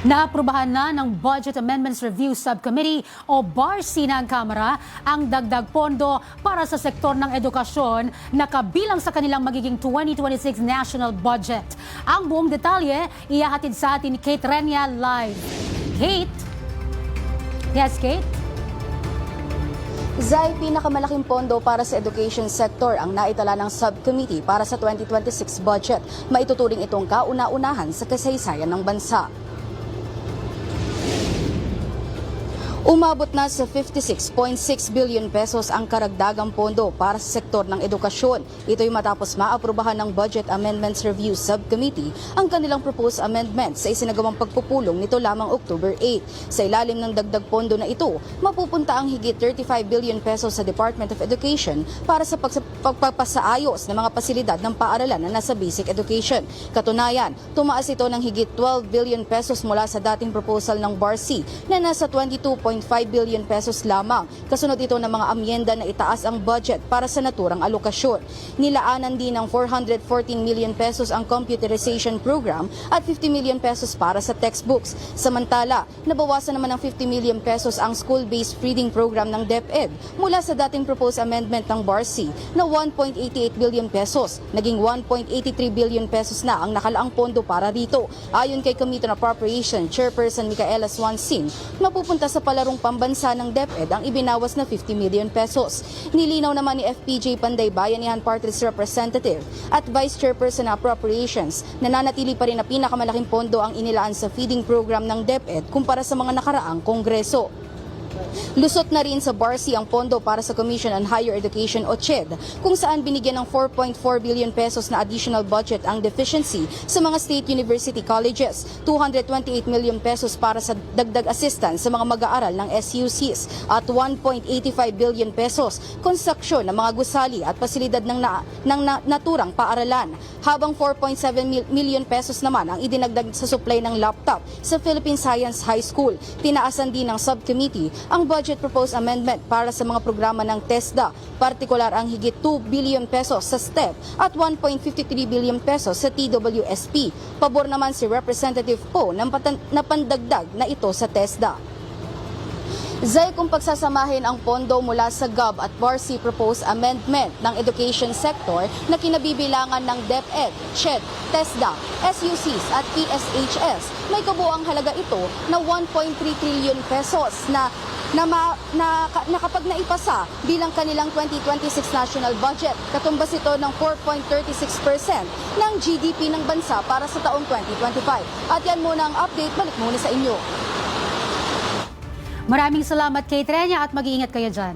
Naaprubahan na ng Budget Amendments Review Subcommittee o BARC ng Kamara ang dagdag pondo para sa sektor ng edukasyon na kabilang sa kanilang magiging 2026 national budget. Ang buong detalye iyahatid sa atin ni Kate Renia live. Kate? Yes, Kate? Zai, pinakamalaking pondo para sa education sector ang naitala ng subcommittee para sa 2026 budget. Maituturing itong kauna-unahan sa kasaysayan ng bansa. Umabot na sa 56.6 billion pesos ang karagdagang pondo para sa sektor ng edukasyon. Ito'y matapos maaprubahan ng Budget Amendments Review Subcommittee ang kanilang proposed amendments sa isinagawang pagpupulong nito lamang October 8. Sa ilalim ng dagdag pondo na ito, mapupunta ang higit 35 billion pesos sa Department of Education para sa pagpapasaayos ng mga pasilidad ng paaralan na nasa basic education. Katunayan, tumaas ito ng higit 12 billion pesos mula sa dating proposal ng BARC na nasa 22.5 billion pesos lamang. Kasunod ito ng mga amyenda na itaas ang budget para sa naturang alokasyon. Nilaanan din ng 414 million pesos ang computerization program at 50 million pesos para sa textbooks. Samantala, nabawasan naman ng 50 million pesos ang school-based reading program ng DepEd mula sa dating proposed amendment ng BARC na 1.88 billion pesos. Naging 1.83 billion pesos na ang nakalaang pondo para dito. Ayon kay Committee on Appropriation Chairperson Micaela Swansin, mapupunta sa palarong pambansa ng DepEd ang ibinawas na 50 million pesos. Nilinaw naman ni FPJ Panday Bayanihan Party List Representative at Vice Chairperson ng Appropriations na nanatili pa rin na pinakamalaking pondo ang inilaan sa feeding program ng DepEd kumpara sa mga nakaraang kongreso. Lusot na rin sa BARC ang pondo para sa Commission on Higher Education o CHED kung saan binigyan ng 4.4 billion pesos na additional budget ang deficiency sa mga state university colleges, 228 million pesos para sa dagdag assistance sa mga mag-aaral ng SUCs at 1.85 billion pesos konstruksyon ng mga gusali at pasilidad ng, na, ng na- naturang paaralan habang 4.7 mil- million pesos naman ang idinagdag sa supply ng laptop sa Philippine Science High School. Tinaasan din ng subcommittee ang budget proposed amendment para sa mga programa ng TESDA, partikular ang higit 2 billion pesos sa STEP at 1.53 billion pesos sa TWSP. Pabor naman si Representative Po ng patan- na pandagdag na ito sa TESDA. Zay kung pagsasamahin ang pondo mula sa GOV at BARC proposed amendment ng education sector na kinabibilangan ng DepEd, CHED, TESDA, SUCs at PSHS, may kabuang halaga ito na 1.3 trillion pesos na na, ma, na, na kapag naipasa bilang kanilang 2026 national budget, katumbas ito ng 4.36% ng GDP ng bansa para sa taong 2025. At yan muna ang update, balik muna sa inyo. Maraming salamat Kate Renia at mag-iingat kayo dyan.